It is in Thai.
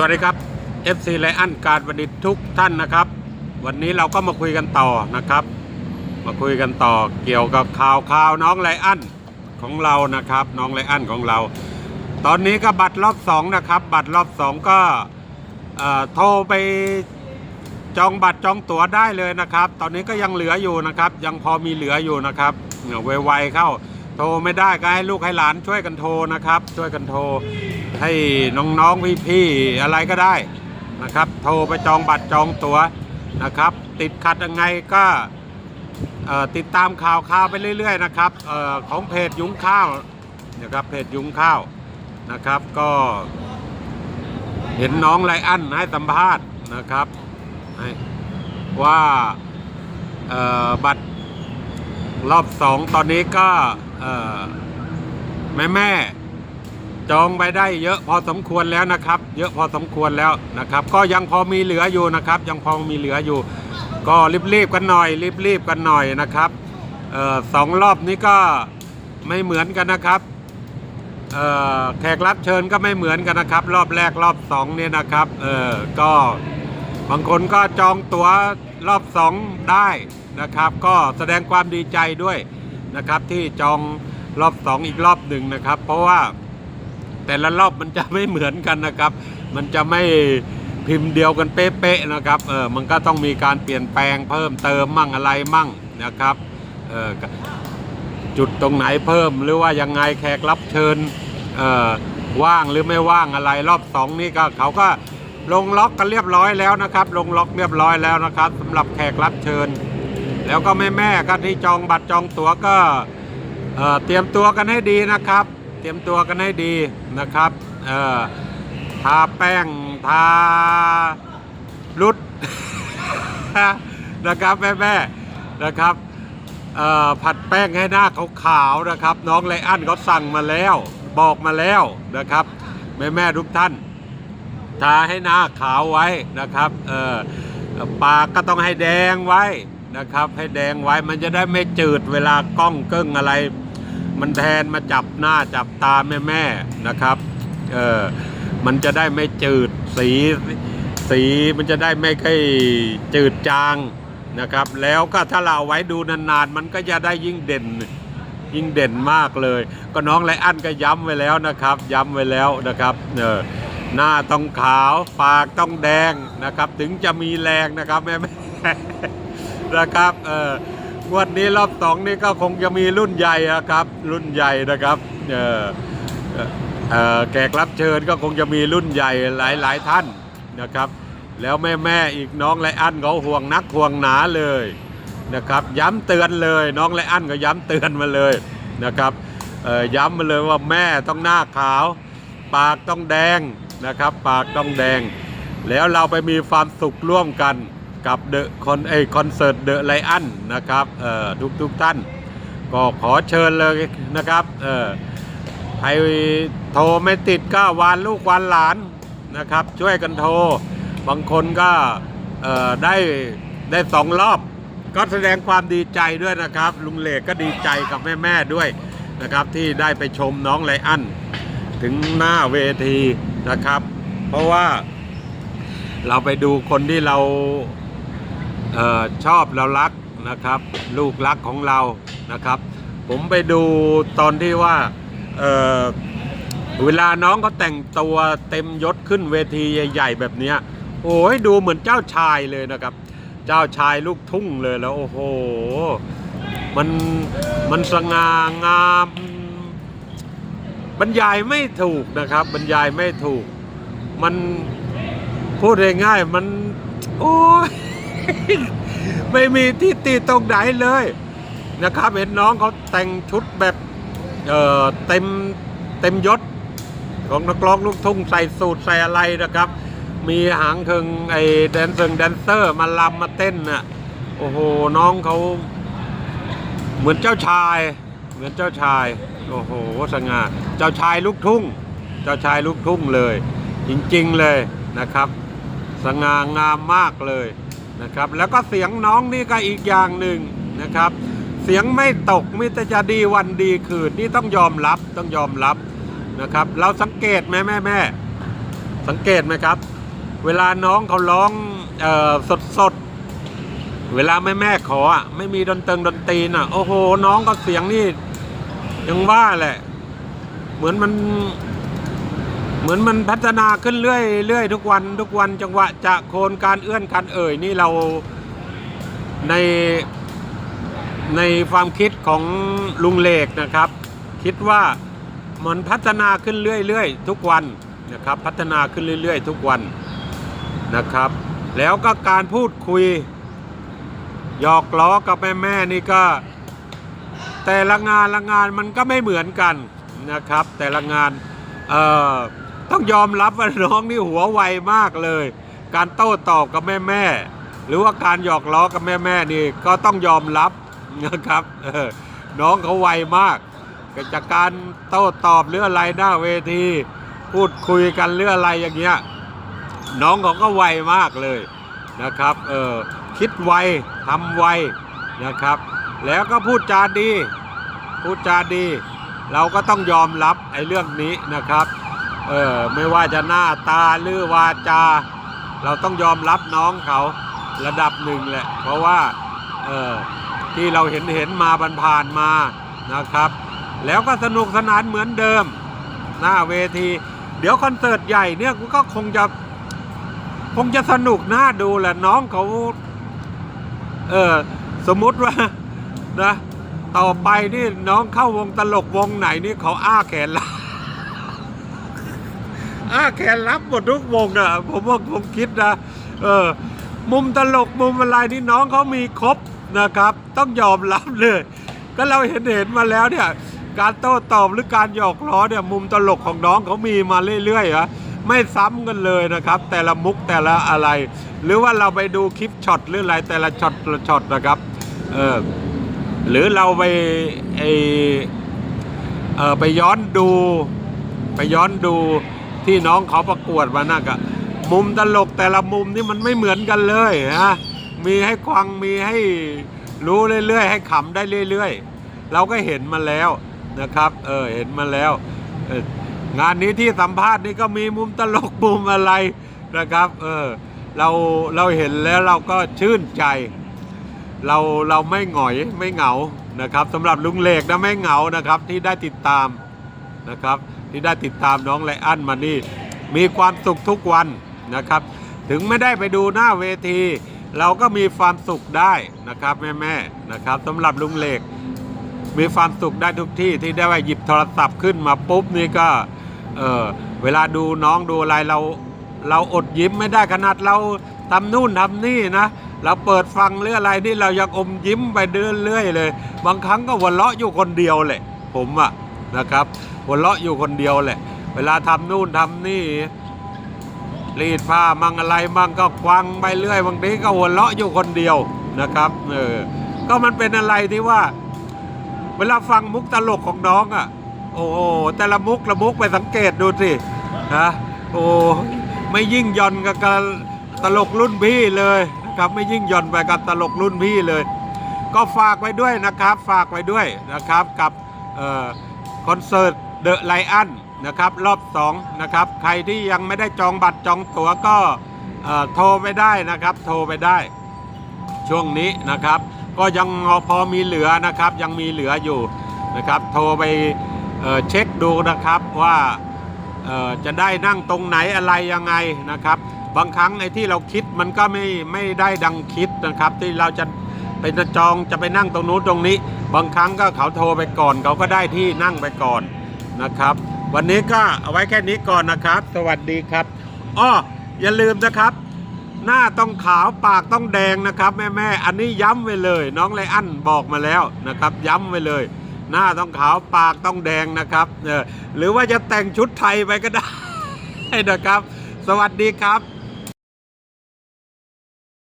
สวัสดีครับ FC ไลอันการประดิษฐ์ทุกท่านนะครับ วันนี้เราก็มาคุยกันต่อนะครับ มาคุยกันต่อเกี่ยวกับข่าวข่าวน้องไลอันของเรานะครับ น้องไลอันของเรา ตอนนี้ก็บัตรรอบสองนะครับ บัตรรอบสองก็โทรไปจองบัตรจองตั๋วได้เลยนะครับ ตอนนี้ก็ยังเหลืออยู่นะครับ ยังพอมีเหลืออยู่นะครับเนี่ยไวๆเข้าโทรไม่ได้ก็ให้ลูกให้หลานช่วยกันโทรนะครับ ช่วยกันโทร ให้น้องๆพี่ๆอะไรก็ได้นะครับ โทรไปจองบัตรจองตั๋วนะครับ ติดขัดยังไงก็ติดตามข่าวข่าวไปเรื่อย ๆ นะครับออของเพจยุ้งข้าวนะครับเพจยุ้งข้าวนะครับก็เห็นน้องไลอันให้สัมภาษณ์นะครับว่าบัตรรอบสองตอนนี้ก็แม่แม่ จองไปได้เยอะพอสมควรแล้วนะครับ เยอะพอสมควรแล้วนะครับ ก็ยังพอมีเหลืออยู่นะครับ ยังพอมีเหลืออยู่ ก็รีบๆกันหน่อยรีบๆกันหน่อยนะครับออสองรอบนี้ก็ไม่เหมือนกันนะครับแขกรับเชิญก็ไม่เหมือนกันนะครับ รอบแรกรอบสองเนี่ยนะครับเออก็บางคนก็จองตั๋วรอบสองได้นะครับ ก็แสดงความดีใจด้วยนะครับที่จองรอบสองอีกรอบหนึ่งนะครับ เพราะว่า แต่ละรอบมันจะไม่เหมือนกันนะครับ มันจะไม่พิมพ์เดียวกันเป๊ะๆนะครับเออมันก็ต้องมีการเปลี่ยนแปลงเพิ่มเติมมั่งอะไรมั่งนะครับเออจุดตรงไหนเพิ่มหรือว่ายังไงแขกรับเชิญเออว่างหรือไม่ว่างอะไรรอบสองนี่ก็เขาก็ลงล็อกกันเรียบร้อยแล้วนะครับ ลงล็อกเรียบร้อยแล้วนะครับสำหรับแขกรับเชิญ แล้วก็แม่แม่ก็ที่จองบัตรจองตั๋วก็เอ่อเตรียมตัวกันให้ดีนะครับ เตรียมตัวกันให้ดีนะครับเอ่อทาแป้งทารุดนะครับแม่แม่ๆนะครับเอ่อผัดแป้งให้หน้าขาวๆนะครับ น้องไลอันเขาสั่งมาแล้ว บอกมาแล้วนะครับ แม่แม่ๆทุกท่าน ทาให้หน้าขาวไว้นะครับเออปากก็ต้องให้แดงไว้นะครับ ให้แดงไว้มันจะได้ไม่จืดเวลากล้องเกิ้งอะไร มันแทนมาจับหน้าจับตาแม่แม่ๆนะครับเออมันจะได้ไม่จืดสีสีมันจะได้ไม่ค่อยจืดจางนะครับ แล้วก็ถ้าเราไว้ดูนานๆ มันก็จะได้ยิ่งเด่นยิ่งเด่นมากเลย ก็น้องไลอันก็ย้ำไว้แล้วนะครับ ย้ำไว้แล้วนะครับเออหน้าต้องขาวปากต้องแดงนะครับ ถึงจะมีแรงนะครับแม่แม่ๆนะครับเออ งวดนี้รอบสองนี่ก็คงจะมีรุ่นใหญ่นะครับ รุ่นใหญ่นะครับเออเออแขกรับเชิญก็คงจะมีรุ่นใหญ่หลายหลายท่านนะครับ แล้วแม่แม่ๆอีกน้องไลอันเขาห่วงนักห่วงหนาเลยนะครับ ย้ำเตือนเลยน้องไลอันก็ย้ำเตือนมาเลยนะครับย้ำมาเลยว่าแม่ต้องหน้าขาว ปากต้องแดงนะครับ ปากต้องแดง แล้วเราไปมีความสุขร่วมกัน กับเดอะคอนเอคอนเสิร์ตเดอะไลอันนะครับเอ่อทุกทุกท่าน ก็ขอเชิญเลยนะครับเอ่อใครโทรไม่ติดก็วานลูกวานหลานนะครับ ช่วยกันโทร บางคนก็เอ่อได้ได้สองรอบ ก็แสดงความดีใจด้วยนะครับ ลุงเหลกก็ดีใจกับแม่ๆด้วยนะครับ ที่ได้ไปชมน้องไลอันถึงหน้าเวทีนะครับ เพราะว่าเราไปดูคนที่เรา ออชอบเรารักนะครับ ลูกรักของเรานะครับ ผมไปดูตอนที่ว่าเเวลาน้องเขาแต่งตัวเต็มยศขึ้นเวทีใหญ่ ๆ แบบนี้โอ้ยดูเหมือนเจ้าชายเลยนะครับ เจ้าชายลูกทุ่งเลยแล้วโอ้โหมันมันสง่างามบรรยายไม่ถูกนะครับ บรรยายไม่ถูก มันพูดง่ายๆมัน โอ้ย ไม่มีที่ติตรงไหนเลยนะครับ เห็นน้องเขาแต่งชุดแบบเอ่อเต็มเต็มยศของนักร้องลูกทุ่งใส่สูทใส่อะไรนะครับ มีหางเคิงไอ้แดนเซอร์แดนเซอร์มาลำมาเต้นน่ะโอ้โหน้องเขาเหมือนเจ้าชาย เหมือนเจ้าชาย โอ้โหสง่าเจ้าชายลูกทุ่ง เจ้าชายลูกทุ่งเลย จริงๆเลยนะครับ สง่างามมากเลย นะครับ แล้วก็เสียงน้องนี่ก็อีกอย่างหนึ่งนะครับ เสียงไม่ตกมิต่จะดีวันดีคืนนี่ต้องยอมรับต้องยอมรับนะครับ เราสังเกตไหมแม่แม่สังเกตไหมครับ เวลาน้องเขาร้องออสดสดเวลาแม่แม่ขออะไม่มีดนตรีดนตรีน่ะโอ้โห น้องก็เสียงนี่ยังว่าแหละ เหมือนมัน เหมือนมันพัฒนาขึ้นเรื่อยเรื่อยทุกวันทุกวันจังหวะจะโคนการเอื้อนการเอ่ยนี่เราในในความคิดของลุงเลกนะครับ คิดว่ามันพัฒนาขึ้นเรื่อยๆทุกวันนะครับ พัฒนาขึ้นเรื่อยๆ ทุกวันนะครับ แล้วก็การพูดคุยหยอกล้อกับแม่แม่นี่ก็ แต่ละงานละงานมันก็ไม่เหมือนกันนะครับ แต่ละงานเอ่อ ต้องยอมรับว่าน้องนี่หัวไวมากเลย การโต้ตอบกับแม่แม่หรือว่าการหยอกล้อกับแม่แม่นี่ก็ต้องยอมรับนะครับน้องเขาไวมากจากการโต้ตอบหรืออะไรหน้าเวที พูดคุยกันหรืออะไรอย่างเงี้ยน้องเขาก็ไวมากเลยนะครับเออคิดไวทำไวนะครับ แล้วก็พูดจาดี พูดจาดี เราก็ต้องยอมรับไอ้เรื่องนี้นะครับ เออไม่ว่าจะหน้าตาหรือวาจา เราต้องยอมรับน้องเขาระดับหนึ่งแหละ เพราะว่าเออที่เราเห็นเห็นมาบันผ่านมานะครับ แล้วก็สนุกสนานเหมือนเดิม หน้าเวที เดี๋ยวคอนเสิร์ตใหญ่เนี่ยก็คงจะคงจะสนุกน่าดูแหละน้องเขาเออสมมุติว่านะต่อไปนี่น้องเข้าวงตลกวงไหนนี่เขาอ้าแขนรับ อ้าแขนรับหมดทุกวงอะผมว่าผมคิดนะเออมุมตลกมุมอะไรนี่น้องเขามีครบนะครับ ต้องยอมรับเลย ก็เราเห็นเห็นมาแล้วเนี่ย การโต้ตอบหรือการหยอกล้อเนี่ยมุมตลกของน้องเขามีมาเรื่อยๆอะไม่ซ้ำกันเลยนะครับ แต่ละมุกแต่ละอะไร หรือว่าเราไปดูคลิปช็อตหรืออะไรแต่ละช็อตละช็อตนะครับเออหรือเราไปไอเออไปย้อนดู ไปย้อนดู ที่น้องเขาประกวดมานั่นก็มุมตลกแต่ละมุมนี่มันไม่เหมือนกันเลยนะมีให้ควังมีให้รู้เรื่อยๆ ให้ขำได้เรื่อยๆ เราก็เห็นมาแล้วนะครับเออเห็นมาแล้ว งานนี้ที่สัมภาษณ์นี่ก็มีมุมตลกมุมอะไรนะครับเออเราเราเห็นแล้วเราก็ชื่นใจ เราเราไม่หงอยไม่เหงานะครับสำหรับลุงเหลกนะไม่เหงานะครับที่ได้ติดตามนะครับ ที่ได้ติดตามน้องไลอันมานี่ มีความสุขทุกวันนะครับ ถึงไม่ได้ไปดูหน้าเวที เราก็มีความสุขได้นะครับแม่ๆนะครับสำหรับลุงเหล็ก มีความสุขได้ทุกที่ที่ได้ว่าหยิบโทรศัพท์ขึ้นมาปุ๊บนี่ก็เออเวลาดูน้องดูอะไรเราเราอดยิ้มไม่ได้ขนาดเราทำนู่นทำนี่นะเราเปิดฟังหรืออะไรนี่เรายังอมยิ้มไปเรื่อยๆเลย บางครั้งก็หัวเราะอยู่คนเดียวแหละผมอะ นะครับหัวเราะอยู่คนเดียวแหละ เวลาทำนู่นทำนี่ รีดผ้ามั่งอะไรมั่งก็ควังไปเรื่อยบางทีก็หัวเราะอยู่คนเดียวนะครับเออก็มันเป็นอะไรที่ว่า เวลาฟังมุกตลกของน้องอะ โอ้โหแต่ละมุกละมุกไปสังเกตดูสินะโอ้ไม่ยิ่งหย่อนกับตลกรุ่นพี่เลยนะครับไม่ยิ่งหย่อนไปกับตลกรุ่นพี่เลย ก็ฝากไว้ด้วยนะครับ ฝากไว้ด้วยนะครับกับเออ คอนเสิร์ตเดอะไลอันนะครับรอบ2นะครับใครที่ยังไม่ได้จองบัตรจองตั๋วก็โทรไปได้นะครับ โทรไปได้ ช่วงนี้นะครับ ก็ยังพอมีเหลือนะครับ ยังมีเหลืออยู่นะครับ โทรไปเเช็คดูนะครับว่าจะได้นั่งตรงไหนอะไรยังไงนะครับ บางครั้งไอ้ที่เราคิดมันก็ไม่ไม่ได้ดังคิดนะครับ ที่เราจะ ไปจองจะไปนั่งตรงนู้นตรงนี้ บางครั้งก็เขาโทรไปก่อน เขาก็ได้ที่นั่งไปก่อนนะครับ วันนี้ก็เอาไว้แค่นี้ก่อนนะครับ สวัสดีครับอ้ออย่าลืมนะครับ หน้าต้องขาวปากต้องแดงนะครับ แม่แม่อันนี้ย้ำไว้เลย น้องไลอันบอกมาแล้วนะครับ ย้ำไว้เลย หน้าต้องขาวปากต้องแดงนะครับเออหรือว่าจะแต่งชุดไทยไปก็ได้นะครับ สวัสดีครับ